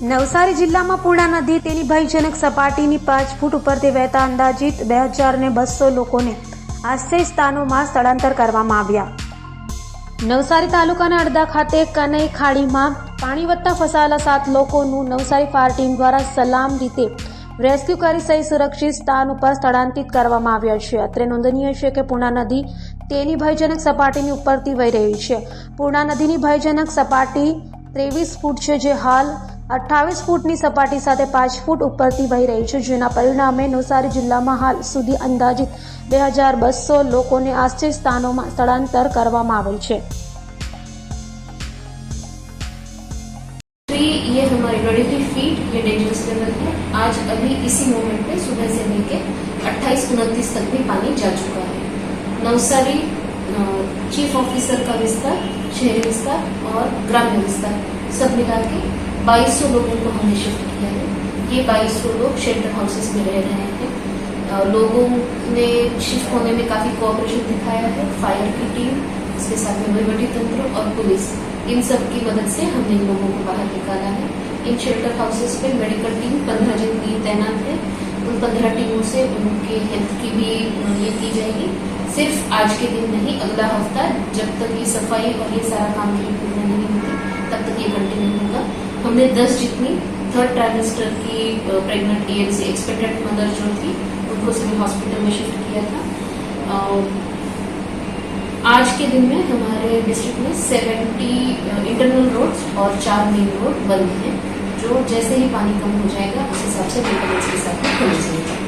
નવસારી જિલ્લામાં પૂર્ણા નદી, તેની ભયજનક સપાટીની પાંચ ફૂટ ઉપરથી વહેતા અંદાજિત બે હજાર ને બસો લોકોને આશ્રય સ્થાનોમાં સ્થળાંતર કરવામાં આવ્યા. નવસારી તાલુકાના અડદા ખાતે કનઈ ખાડીમાં પાણી વધતા ફસાયેલા સાત લોકોનું નવસારી ફાયર ટીમ દ્વારા સલામ રીતે રેસ્ક્યુ કરી સહી સુરક્ષિત સ્થાન ઉપર સ્થળાંતરિત કરવામાં આવ્યા છે. અત્રે નોંધનીય છે કે પૂર્ણા નદી તેની ભયજનક સપાટીની ઉપરથી વહી રહી છે. પૂર્ણા નદીની ભયજનક સપાટી ત્રેવીસ ફૂટ છે, જે હાલ અઠ્ઠાવીસ ફૂટની સપાટી સાથે પાંચ ફૂટ ઉપરથી વહી રહી છે જેના પરિણામે નવસારી જિલ્લામાં હાલ સુધી અંદાજિત બે હજાર બસો લોકોને આશ્રય સ્થાનોમાં સ્થળાંતર કરવામાં આવેલ છે तो ये ये हमारी ट्वेंटी थ्री फीट ये डेंजरस लेवल है आज अभी इसी मोमेंट पे सुबह से लेके अट्ठाईस उनतीस तक भी पानी जा चुका है नवसारी अ, चीफ ऑफिसर का विस्तार शहरी विस्तार और ग्रामीण विस्तार सब मिला के बाईस सौ लोगों को हमने शिफ्ट किया है। ये बाईस सौ लोग शेल्टर हाउसेस में रह रहे हैं। लोगों ने शिफ्ट होने में काफ़ी कोऑपरेशन दिखाया है। फायर की टीम इसके साथ में वहीवटी तंत्र और पुलिस इन सब की मदद से हमने इन लोगों को बाहर निकाला है। इन शेल्टर हाउसेस पे मेडिकल टीम पंद्रह जन की तैनात है। उन पंद्रह टीमों से उनके हेल्थ की भी ये की जाएगी। सिर्फ़ आज के दिन नहीं, अगला हफ़्ता जब तक ये सफ़ाई और ये सारा काम की पूर्ण नहीं हमने दस जितनी थर्ड ट्राइमेस्टर की प्रेग्नेंट एएनसी एक्सपेक्टेड मदर जो थी, उनको सिविल हॉस्पिटल में शिफ्ट किया था। आज के दिन में हमारे डिस्ट्रिक्ट में 70 इंटरनल रोड्स और चार मेन रोड बंद हैं, जो जैसे ही पानी कम हो जाएगा, उस हिसाब से मेंटेनेंस के साथ खुल जाएगा